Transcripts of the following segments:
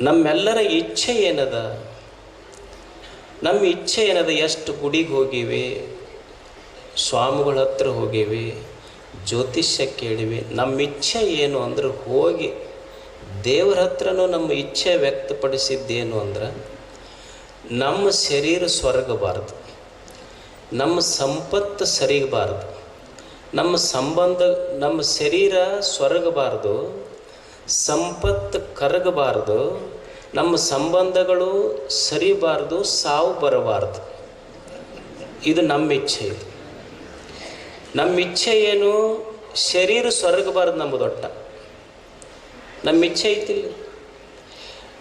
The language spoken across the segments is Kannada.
ನಮ್ಮೆಲ್ಲರ ಇಚ್ಛೆ ಏನದ? ನಮ್ಮ ಇಚ್ಛೆ ಏನದ? ಎಷ್ಟು ಗುಡಿಗೆ ಹೋಗಿವೆ? ಸ್ವಾಮಿಗಳ ಹತ್ರ ಹೋಗಿವೆ? ಜ್ಯೋತಿಷ್ಯ ಕೇಳಿವೆ? ನಮ್ಮ ಇಚ್ಛೆ ಏನು ಅಂದ್ರೆ ಹೋಗಿ ದೇವ್ರ ಹತ್ರನೂ ನಮ್ಮ ಇಚ್ಛೆ ವ್ಯಕ್ತಪಡಿಸಿದ್ದೇನು ಅಂದ್ರೆ ನಮ್ಮ ಶರೀರ ಸ್ವರ್ಗಬಾರ್ದು. ನಮ್ಮ ಸಂಪತ್ತು ಸರಿಗಬಾರ್ದು. ನಮ್ಮ ಸಂಬಂಧ, ನಮ್ಮ ಶರೀರ ಸ್ವರ್ಗಬಾರ್ದು. ಸಂಪತ್ತು ಕರಗಬಾರ್ದು, ನಮ್ಮ ಸಂಬಂಧಗಳು ಸರಿಬಾರ್ದು, ಸಾವು ಬರಬಾರ್ದು. ಇದು ನಮ್ಮ ಇಚ್ಛೆ ಇದು ನಮ್ಮ ಇಚ್ಛೆ ಏನು? ಶರೀರ ಸ್ವರ್ಗಬಾರ್ದು ದೊಡ್ಡ ನಮ್ಮ ಇಚ್ಛೆ ಐತಿಲ್ಲ.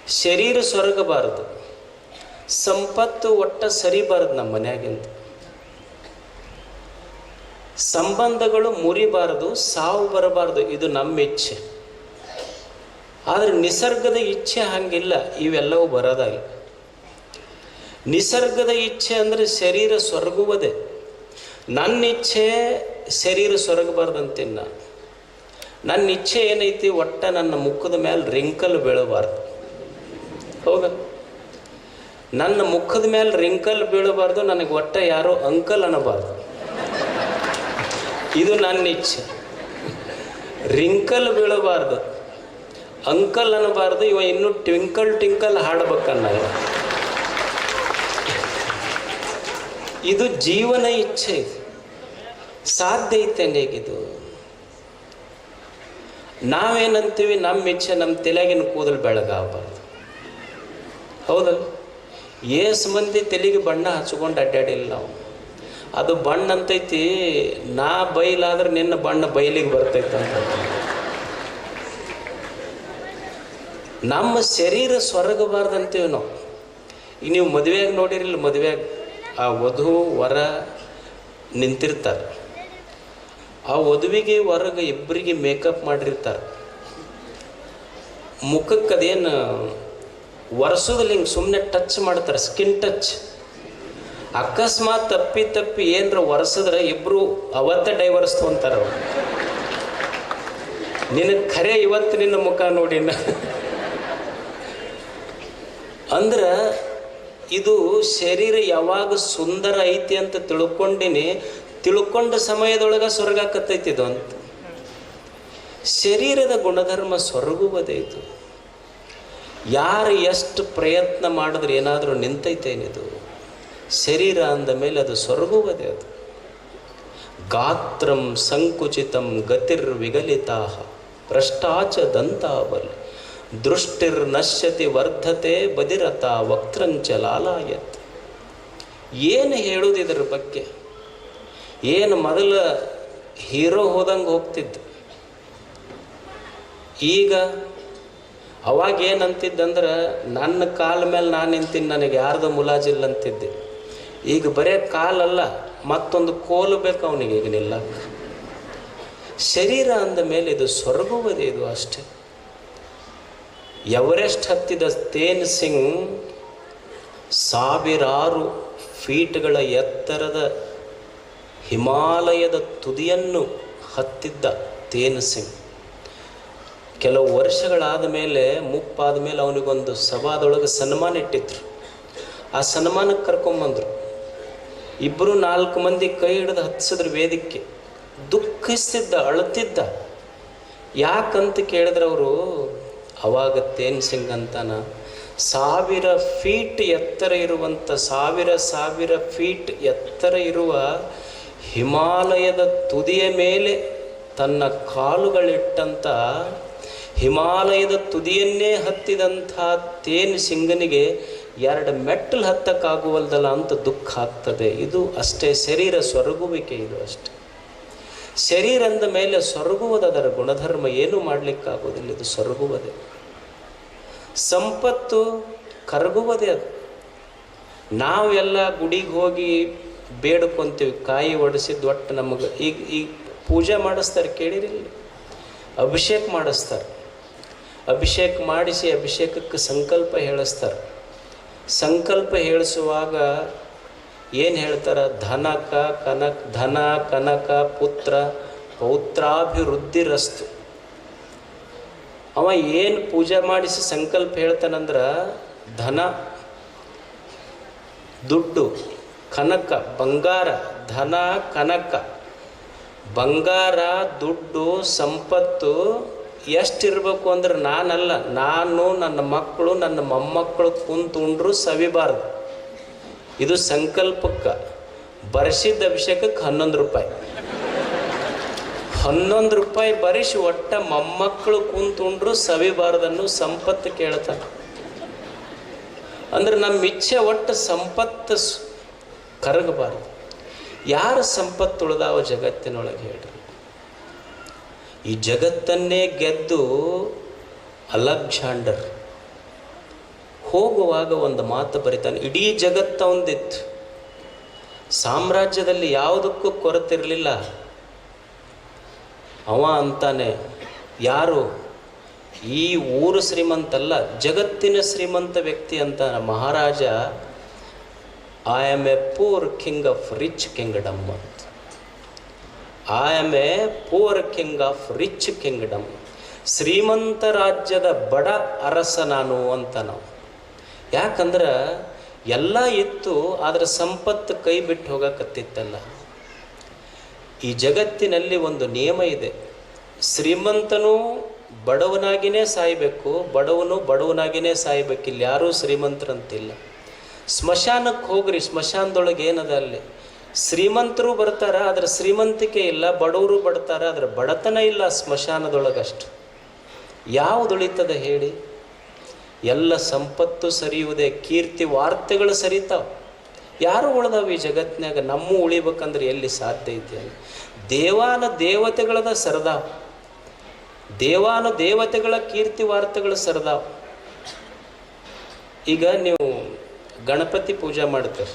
ಶರೀರ ಸೊರಗಬಾರ್ದು. ಸಂಪತ್ತು ಒಟ್ಟ ಸರಿಬಾರದು ನಮ್ಮ ಮನೆಯಾಗಿಂದ. ಸಂಬಂಧಗಳು ಮುರಿಬಾರದು, ಸಾವು ಬರಬಾರದು, ಇದು ನಮ್ಮ ಇಚ್ಛೆ ಆದರೆ ನಿಸರ್ಗದ ಇಚ್ಛೆ ಹಾಗಿಲ್ಲ, ಇವೆಲ್ಲವೂ ಬರೋದಾಗಿ. ನಿಸರ್ಗದ ಇಚ್ಛೆ ಅಂದರೆ ಶರೀರ ಸ್ವರ್ಗುವುದೇ. ನನ್ನ ಇಚ್ಛೆ ಶರೀರ ಸ್ವರ್ಗಬಾರ್ದಂತೀನಿ ನಾನು ನನ್ನ ಇಚ್ಛೆ ಏನೈತಿ, ಒಟ್ಟ ನನ್ನ ಮುಖದ ಮೇಲೆ ರಿಂಕಲ್ ಬೀಳಬಾರ್ದು. ಹೌದ? ನನ್ನ ಮುಖದ ಮೇಲೆ ರಿಂಕಲ್ ಬೀಳಬಾರ್ದು, ನನಗೆ ಒಟ್ಟ ಯಾರೋ ಅಂಕಲ್ ಅನ್ನಬಾರ್ದು. ಇದು ನನ್ನ ಇಚ್ಛೆ. ರಿಂಕಲ್ ಬೀಳಬಾರ್ದು. ಅಂಕಲ್ ಅನ್ನಬಾರ್ದು, ಇವ ಇನ್ನೂ ಟ್ವಿಂಕಲ್ ಟಿಂಕಲ್ ಹಾಡ್ಬೇಕನ್ನ. ಇದು ಜೀವನ ಇಚ್ಛೆ. ಸಾಧ್ಯ ಐತೆ ಹೇಗಿದು ನಾವೇನಂತೀವಿ, ನಮ್ಮ ಇಚ್ಛೆ ನಮ್ಮ ತಲೆಗಿನ ಕೂದಲು ಬೆಳಗಾಗಬಾರ್ದು. ಹೌದು ಏಸ್ ಮಂದಿ ತಲೆಗೆ ಬಣ್ಣ ಹಚ್ಕೊಂಡು ಅಡ್ಡಾಡಿಲ್ಲ ನಾವು. ಅದು ಬಣ್ಣ ಅಂತೈತಿ ನಾ ಬೈಲಾದ್ರೆ ನಿನ್ನ ಬಣ್ಣ ಬಯಲಿಗೆ ಬರ್ತೈತೆ ಅಂತ ನಮ್ಮ ಶರೀರ ಸ್ವರ್ಗಬಾರ್ದಂತೀವಿ ನಾವು. ಈಗ ನೀವು ಮದುವೆಯಾಗಿ ನೋಡಿರಿಲ್ಲ ಮದುವೆಯಾಗಿ ಆ ವಧು, ವರ ನಿಂತಿರ್ತಾರೆ. ಆ ವಧುವಿಗೆ ಹೊರಗೆ ಇಬ್ಬರಿಗೆ ಮೇಕಪ್ ಮಾಡಿರ್ತಾರೆ. ಮುಖಕ್ಕೆ ಅದೇನು ವರ್ಷದಲ್ಲಿ ಹಿಂಗೆ ಸುಮ್ಮನೆ ಟಚ್ ಮಾಡ್ತಾರೆ, ಸ್ಕಿನ್ ಟಚ್. ಅಕಸ್ಮಾತ್ ತಪ್ಪಿ ತಪ್ಪಿ ಏನರ ಒರೆಸಿದ್ರೆ ಇಬ್ಬರು ಅವತ್ತೇ ಡೈವರ್ಸ್ ತೊಗೊಂತಾರೆ ಅವ್ರು. ನಿನಗೆ ಖರೆ ಇವತ್ತು ನಿನ್ನ ಮುಖ ನೋಡಿ ಅಂದ್ರೆ ಇದು ಶರೀರ ಯಾವಾಗ ಸುಂದರ ಐತಿ ಅಂತ ತಿಳ್ಕೊಂಡಿನಿ, ತಿಳ್ಕೊಂಡ ಸಮಯದೊಳಗೆ ಸ್ವರ್ಗಾಕತ್ತೈತಿ ಇದು ಅಂತ. ಶರೀರದ ಗುಣಧರ್ಮ ಸ್ವರ್ಗುವುದೈತು ಯಾರು ಎಷ್ಟು ಪ್ರಯತ್ನ ಮಾಡಿದ್ರೆ ಏನಾದರೂ ನಿಂತೈತೇನಿದು ಶರೀರ ಅಂದ ಮೇಲೆ ಅದು ಸ್ವರ್ಗುವುದೇ ಅದು. ಗಾತ್ರಂ ಸಂಕುಚಿತಂ ಗತಿರ್ವಿಗಲಿತಾ ಭ್ರಷ್ಟಾಚ ದಂತಾವಲ್. ದೃಷ್ಟಿರ್ ನಶ್ಯತಿ ವರ್ಧತೆ ಬದಿರತ ವಕ್ತಂಚ ಲಾಲಾಯತ್. ಏನು ಹೇಳೋದು ಇದರ ಬಗ್ಗೆ? ಏನು ಮೊದಲ ಹೀರೋ ಹೋದಂಗೆ ಹೋಗ್ತಿದ್ದ? ಈಗ ಅವಾಗ ಏನಂತಿದ್ದಂದ್ರೆ, ನನ್ನ ಕಾಲ ಮೇಲೆ ನಾನು ನಿಂತೀನಿ ನನಗೆ ಯಾರ್ದು ಮುಲಾಜಿಲ್ಲ ಅಂತಿದ್ದೆ. ಈಗ ಬರೇ ಕಾಲಲ್ಲ ಮತ್ತೊಂದು ಕೋಲು ಬೇಕು ಅವನಿಗೆ ಈಗ ನಿಲ್ಲಕ್ಕೆ ಶರೀರ ಅಂದ ಮೇಲೆ ಇದು ಸ್ವರ್ಗವದೇ ಇದು ಅಷ್ಟೇ. ಎವರೆಸ್ಟ್ ಹತ್ತಿದ ತೇನ್ ಸಿಂಗ್ ಸಾವಿರಾರು ಫೀಟ್ಗಳ ಎತ್ತರದ ಹಿಮಾಲಯದ ತುದಿಯನ್ನು ಹತ್ತಿದ್ದ ತೇನ್ ಸಿಂಗ್. ಕೆಲವು ವರ್ಷಗಳಾದ ಮೇಲೆ ಮುಪ್ಪಾದ ಮೇಲೆ ಅವನಿಗೊಂದು ಸಭಾದೊಳಗೆ ಸನ್ಮಾನ ಇಟ್ಟಿದ್ರು. ಆ ಸನ್ಮಾನಕ್ಕೆ ಕರ್ಕೊಂಬಂದರು ಇಬ್ಬರು ನಾಲ್ಕು ಮಂದಿ ಕೈ ಹಿಡಿದು ಹತ್ತಿಸಿದ್ರು ವೇದಿಕೆ. ದುಃಖಿಸ್ತಿದ್ದ ಅಳುತ್ತಿದ್ದ. ಯಾಕಂತ ಕೇಳಿದ್ರೆ ಅವರು ಅವಾಗ ತೇನ್ ಸಿಂಗ್ ಅಂತಾನ? ಸಾವಿರ ಫೀಟ್ ಎತ್ತರ ಇರುವಂಥ ಸಾವಿರ ಸಾವಿರ ಫೀಟ್ ಎತ್ತರ ಇರುವ ಹಿಮಾಲಯದ ತುದಿಯ ಮೇಲೆ ತನ್ನ ಕಾಲುಗಳಿಟ್ಟಂಥ ಹಿಮಾಲಯದ ತುದಿಯನ್ನೇ ಹತ್ತಿದಂಥ ತೇನ್ ಸಿಂಗನಿಗೆ ಎರಡು ಮೆಟ್ಟಲು ಹತ್ತಕ್ಕಾಗುವಲ್ದಲ್ಲ ಅಂತ ದುಃಖ ಆಗ್ತದೆ. ಇದು ಅಷ್ಟೇ ಶರೀರ ಸೊರಗುವಿಕೆ ಇದು ಅಷ್ಟೆ. ಶರೀರದ ಮೇಲೆ ಸ್ವರ್ಗುವುದು ಅದರ ಗುಣಧರ್ಮ, ಏನು ಮಾಡಲಿಕ್ಕಾಗೋದಿಲ್ಲ ಇದು ಸ್ವರ್ಗುವುದೇ. ಸಂಪತ್ತು ಕರಗುವುದೇ ಅದು. ನಾವೆಲ್ಲ ಗುಡಿಗೆ ಹೋಗಿ ಬೇಡ್ಕೊತೀವಿ, ಕಾಯಿ ಒಡಿಸಿದ್ದು ಒಟ್ಟು ನಮಗೆ. ಈಗ ಈಗ ಪೂಜೆ ಮಾಡಿಸ್ತಾರೆ, ಕೇಳಿರಿಲ್ಲ. ಅಭಿಷೇಕ ಮಾಡಿಸ್ತಾರೆ. ಅಭಿಷೇಕ ಮಾಡಿಸಿ ಅಭಿಷೇಕಕ್ಕೆ ಸಂಕಲ್ಪ ಹೇಳಿಸ್ತಾರೆ. ಸಂಕಲ್ಪ ಹೇಳಿಸುವಾಗ ಏನು ಹೇಳ್ತಾರೆ? ಧನಕ ಕನಕ, ಧನ, ಕನಕ, ಪುತ್ರ, ಪೌತ್ರಾಭಿವೃದ್ಧಿರಸ್ತು. ಅವ ಏನು ಪೂಜೆ ಮಾಡಿಸಿ ಸಂಕಲ್ಪ ಹೇಳ್ತಾನಂದ್ರೆ ಧನ, ದುಡ್ಡು, ಕನಕ, ಬಂಗಾರ, ಧನ, ಕನಕ, ಬಂಗಾರ, ದುಡ್ಡು, ಸಂಪತ್ತು ಎಷ್ಟಿರಬೇಕು ಅಂದ್ರೆ ನಾನಲ್ಲ. ನಾನು, ನನ್ನ ಮಕ್ಕಳು, ನನ್ನ ಮೊಮ್ಮಕ್ಕಳು ಕುಂತುಂಡ್ರು ಸವಿಬಾರದು. ಇದು ಸಂಕಲ್ಪಕ್ಕೆ. ಬರ್ಸಿದ್ದ ಅಭಿಷೇಕಕ್ಕೆ ಹನ್ನೊಂದು ರೂಪಾಯಿ. ಹನ್ನೊಂದು ರೂಪಾಯಿ ಬರಿಸಿ ಒಟ್ಟ ಮೊಮ್ಮಕ್ಕಳು ಕುಂತುಂಡ್ರು ಸವಿಬಾರದನ್ನು ಸಂಪತ್ತು ಕೇಳ್ತಾನೆ ಅಂದ್ರೆ ನಮ್ಮ ಇಚ್ಛೆ ಒಟ್ಟು ಸಂಪತ್ತು ಕರಗಬಾರದು. ಯಾರ ಸಂಪತ್ತು ಉಳಿದಾವ ಜಗತ್ತಿನೊಳಗೆ ಹೇಳ್ರಿ. ಈ ಜಗತ್ತನ್ನೇ ಗೆದ್ದು ಅಲೆಕ್ಸಾಂಡರ್ ಹೋಗುವಾಗ ಒಂದು ಮಾತು ಬರಿತಾನೆ, ಇಡೀ ಜಗತ್ತ ಒಂದಿತ್ತು ಸಾಮ್ರಾಜ್ಯದಲ್ಲಿ ಯಾವುದಕ್ಕೂ ಕೊರತಿರಲಿಲ್ಲ ಅವ ಅಂತಾನೆ. ಯಾರು? ಈ ಊರು ಶ್ರೀಮಂತಲ್ಲ, ಜಗತ್ತಿನ ಶ್ರೀಮಂತ ವ್ಯಕ್ತಿ ಅಂತ ಮಹಾರಾಜ. I am a poor king of rich kingdom ಅಂತ. I am a poor king of rich kingdom ಶ್ರೀಮಂತ ರಾಜ್ಯದ ಬಡ ಅರಸ ನಾನು ಅಂತ ನಾವು ಯಾಕಂದ್ರೆ, ಎಲ್ಲ ಇತ್ತು, ಆದರೆ ಸಂಪತ್ತು ಕೈ ಬಿಟ್ಟು ಹೋಗಕತ್ತಿತ್ತಲ್ಲ. ಈ ಜಗತ್ತಿನಲ್ಲಿ ಒಂದು ನಿಯಮ ಇದೆ. ಶ್ರೀಮಂತನು ಬಡವನಾಗಿಯೇ ಸಾಯಬೇಕು, ಬಡವನು ಬಡವನಾಗಿಯೇ ಸಾಯಬೇಕು. ಇಲ್ಲಿ ಯಾರೂ ಶ್ರೀಮಂತರಂತಿಲ್ಲ. ಸ್ಮಶಾನಕ್ಕೆ ಹೋಗ್ರಿ, ಸ್ಮಶಾನದೊಳಗೆ ಏನದ ಅಲ್ಲಿ? ಶ್ರೀಮಂತರು ಬರ್ತಾರ, ಆದರೆ ಶ್ರೀಮಂತಿಕೆ ಇಲ್ಲ, ಬಡವರು ಬಡ್ತಾರ ಆದರೆ ಬಡತನ ಇಲ್ಲ ಸ್ಮಶಾನದೊಳಗಷ್ಟು. ಯಾವುದು ಉಳಿತದ ಹೇಳಿ? ಎಲ್ಲ ಸಂಪತ್ತು ಸರಿಯುವುದೇ, ಕೀರ್ತಿ ವಾರ್ತೆಗಳು ಸರಿತಾವ. ಯಾರು ಉಳ್ದಾವ ಈ ಜಗತ್ತಿನಾಗ ನಮ್ಮ ಉಳಿಬೇಕಂದ್ರೆ ಎಲ್ಲಿ ಸಾಧ್ಯ ಐತಿ ಅಲ್ಲಿ? ದೇವಾನ ದೇವತೆಗಳದ ಸರದಾವ್ ದೇವಾನ ದೇವತೆಗಳ ಕೀರ್ತಿ ವಾರ್ತೆಗಳು ಸರದಾವ್ ಈಗ ನೀವು ಗಣಪತಿ ಪೂಜೆ ಮಾಡ್ತೀರಿ.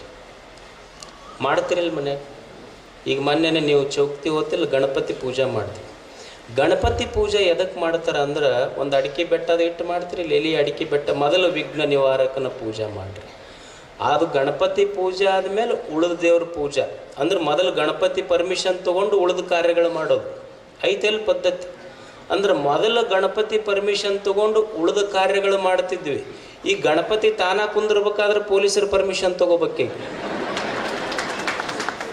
ಮಾಡ್ತೀರಿಲ್ಲ ಮನೆ? ಈಗ ಮೊನ್ನೆನೆ ನೀವು ಚೌಕ್ತಿ ಹೋತಿಲ್ಲ ಗಣಪತಿ ಪೂಜೆ ಮಾಡ್ತೀವಿ ಗಣಪತಿ ಪೂಜೆ ಎದಕ್ಕೆ ಮಾಡ್ತಾರೆ ಅಂದ್ರೆ ಒಂದು ಅಡಿಕೆ ಬೆಟ್ಟದ ಇಟ್ಟು ಮಾಡ್ತೀರಿ, ಇಲ್ಲಿ ಅಡಿಕೆ ಬೆಟ್ಟ? ಮೊದಲು ವಿಘ್ನ ನಿವಾರಕನ ಪೂಜೆ ಮಾಡ್ರಿ. ಅದು ಗಣಪತಿ ಪೂಜೆ ಆದಮೇಲೆ ಉಳಿದ ದೇವ್ರ ಪೂಜೆ. ಅಂದ್ರೆ ಮೊದಲು ಗಣಪತಿ ಪರ್ಮಿಷನ್ ತೊಗೊಂಡು ಉಳಿದ ಕಾರ್ಯಗಳು ಮಾಡೋದು. ಐತೆಲ್ ಪದ್ಧತಿ. ಅಂದ್ರೆ ಮೊದಲು ಗಣಪತಿ ಪರ್ಮಿಷನ್ ತೊಗೊಂಡು ಉಳಿದ ಕಾರ್ಯಗಳು ಮಾಡ್ತಿದ್ವಿ. ಈ ಗಣಪತಿ ತಾನ ಕುಂದಿರ್ಬೇಕಾದ್ರೆ ಪೊಲೀಸರ ಪರ್ಮಿಷನ್ ತೊಗೋಬೇಕೀಗ.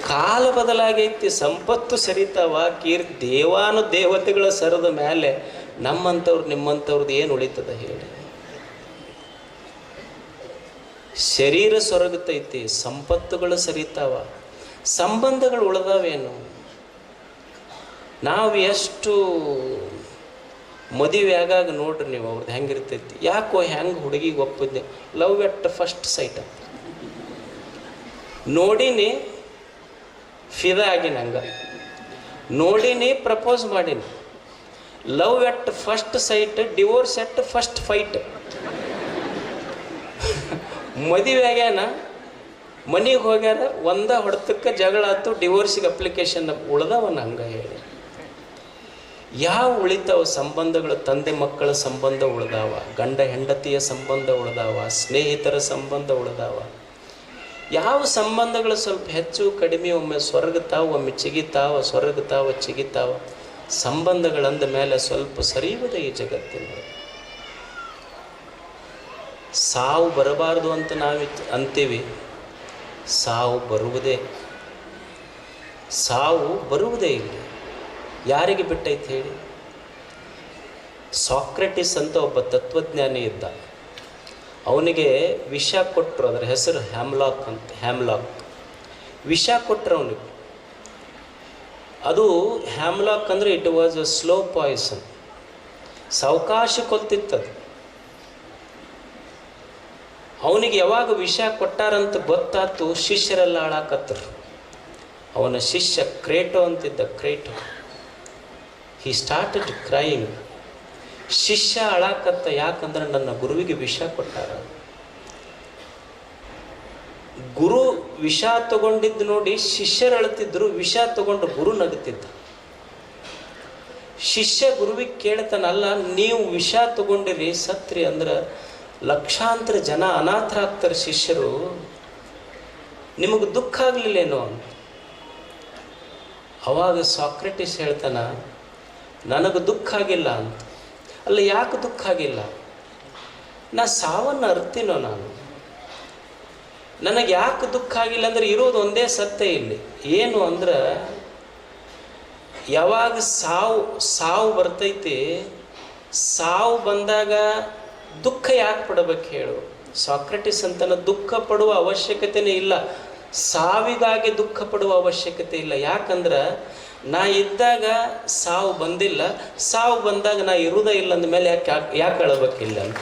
ಕಾಲ ಬದಲಾಗೈತಿ, ಸಂಪತ್ತು ಸರಿತಾವ, ಕೀರ್ ದೇವಾನು ದೇವತೆಗಳ ಸರದ ಮೇಲೆ ನಮ್ಮಂಥವ್ರು ನಿಮ್ಮಂಥವ್ರದ್ದು ಏನು ಉಳಿತದ ಹೇಳಿ. ಶರೀರ ಸೊರಗುತ್ತೈತಿ, ಸಂಪತ್ತುಗಳು ಸರಿತಾವ. ಸಂಬಂಧಗಳು ಉಳಿದಾವೇನು? ನಾವು ಎಷ್ಟು ಮದುವೆ ಆಗಾಗ ನೋಡ್ರಿ ನೀವು, ಅವ್ರದ್ದು ಹೆಂಗಿರ್ತೈತಿ. ಯಾಕೋ ಹೆಂಗೆ ಹುಡುಗಿಗೆ ಒಪ್ಪಿದ್ದೆ. ಲವ್ ಎಟ್ ಫಸ್ಟ್ ಸೈಟ್ ಅಂತ. ನೋಡಿನಿ ಫಿದಾ ಆಗಿನ ಹಂಗ. ನೋಡಿನಿ ಪ್ರಪೋಸ್ ಮಾಡೀನಿ. Love at first sight divorce at first fight ಮದುವೆ ಆಗ್ಯಾನ, ಮನೆಗೆ ಹೋಗ್ಯಾರ, ಒಂದ ಹೊಡೆತಕ್ಕೆ ಜಗಳ ಆಯ್ತು ಡಿವೋರ್ಸಿಗೆ ಅಪ್ಲಿಕೇಶನ್ ಉಳ್ದವನ ಹಂಗೆ ಹೇಳಿ. ಯಾವ ಉಳಿತಾವ ಸಂಬಂಧಗಳು, ತಂದೆ ಮಕ್ಕಳ ಸಂಬಂಧ ಉಳ್ದಾವ, ಗಂಡ ಹೆಂಡತಿಯ ಸಂಬಂಧ ಉಳ್ದಾವ, ಸ್ನೇಹಿತರ ಸಂಬಂಧ ಉಳ್ದಾವ, ಯಾವ ಸಂಬಂಧಗಳು ಸ್ವಲ್ಪ ಹೆಚ್ಚು, ಕಡಿಮೆ, ಒಮ್ಮೆ ಸ್ವರ್ಗತಾವ ಒಮ್ಮೆ ಚಿಗಿತಾವ ಸ್ವರ್ಗತಾವ ಚಿಗಿತಾವ ಸಂಬಂಧಗಳಂದ ಮೇಲೆ ಸ್ವಲ್ಪ ಸರಿಯುವುದೇ ಈ ಜಗತ್ತಿನ ಸಾವು ಬರಬಾರದು ಅಂತ ನಾವು ಅಂತೀವಿ. ಸಾವು ಬರುವುದೇ ಸಾವು ಬರುವುದೇ ಇಲ್ಲ. ಯಾರಿಗೆ ಬಿಟ್ಟೈತೆ ಹೇಳಿ? ಸಾಕ್ರೆಟಿಸ್ ಅಂತ ಒಬ್ಬ ತತ್ವಜ್ಞಾನಿ ಇದ್ದ ಅವನಿಗೆ ವಿಷ ಕೊಟ್ಟರು ಅದರ ಹೆಸರು ಹ್ಯಾಮ್ಲಾಕ್ ಅಂತ, ಹ್ಯಾಮ್ಲಾಕ್. ವಿಷ ಕೊಟ್ಟರು ಅವನಿಗೆ. ಅದು ಹ್ಯಾಮ್ಲಾಕ್ ಅಂದರೆ it was a slow poison ಸಾವಕಾಶ ಕೊಲ್ತಿತ್ತದು. ಅವನಿಗೆ ಯಾವಾಗ ವಿಷ ಕೊಟ್ಟಾರಂತ ಗೊತ್ತಾತು ಶಿಷ್ಯರೆಲ್ಲ ಹಾಳಾಕತ್ತರು ಅವನ ಶಿಷ್ಯ ಕ್ರೇಟೋ ಅಂತಿದ್ದ ಕ್ರೇಟೋ. ಹಿ ಸ್ಟಾರ್ಟೆಡ್ ಕ್ರೈಯಿಂಗ್ ಶಿಷ್ಯ ಅಳಾಕತ್ತ ಯಾಕಂದ್ರೆ ನನ್ನ ಗುರುವಿಗೆ ವಿಷ ಕೊಟ್ಟಾರ. ಗುರು ವಿಷ ತಗೊಂಡಿದ್ದು ನೋಡಿ ಶಿಷ್ಯರು ಅಳತಿದ್ರು, ವಿಷ ತಗೊಂಡು ಗುರು ನಗುತ್ತಿದ್ದ ಶಿಷ್ಯ ಗುರುವಿಗೆ ಕೇಳ್ತಾನಲ್ಲ, ನೀವು ವಿಷ ತಗೊಂಡಿರಿ ಸತ್ರಿ ಅಂದ್ರೆ ಲಕ್ಷಾಂತರ ಜನ ಅನಾಥರಾಗ್ತಾರೆ ಶಿಷ್ಯರು. ನಿಮಗೆ ದುಃಖ ಆಗಲಿಲ್ಲೇನೋ? ಅಂತ ಅವಾಗ ಸಾಕ್ರೆಟಿಸ್ ಹೇಳ್ತಾನ, ನನಗೆ ದುಃಖ ಆಗಿಲ್ಲ ಅಂತ. ಅಲ್ಲ, ಯಾಕೆ ದುಃಖ ಆಗಿಲ್ಲ? ನಾ ಸಾವನ್ನು ಅರ್ತೀನೋ ನಾನು? ನನಗೆ ಯಾಕೆ ದುಃಖ ಆಗಿಲ್ಲ ಅಂದರೆ ಇರೋದು ಒಂದೇ ಸತ್ಯ ಇಲ್ಲಿ. ಏನು ಅಂದ್ರೆ, ಯಾವಾಗ ಸಾವು ಸಾವು ಬರ್ತೈತಿ, ಸಾವು ಬಂದಾಗ ದುಃಖ ಯಾಕೆ ಪಡಬೇಕು ಹೇಳು? ಸಾಕ್ರೆಟಿಸ್ ಅಂತನ ದುಃಖ ಪಡುವ ಅವಶ್ಯಕತೆನೇ ಇಲ್ಲ. ಸಾವಿಗಾಗಿ ದುಃಖ ಪಡುವ ಅವಶ್ಯಕತೆ ಇಲ್ಲ. ಯಾಕಂದ್ರೆ ನಾ ಇದ್ದಾಗ ಸಾವು ಬಂದಿಲ್ಲ. ಸಾವು ಬಂದಾಗ ನಾ ಇರುವುದೇ ಇಲ್ಲ ಅಂದಮೇಲೆ ಯಾಕೆ ಯಾಕೆ ಅಳಬೇಕಿಲ್ಲ ಅಂತ?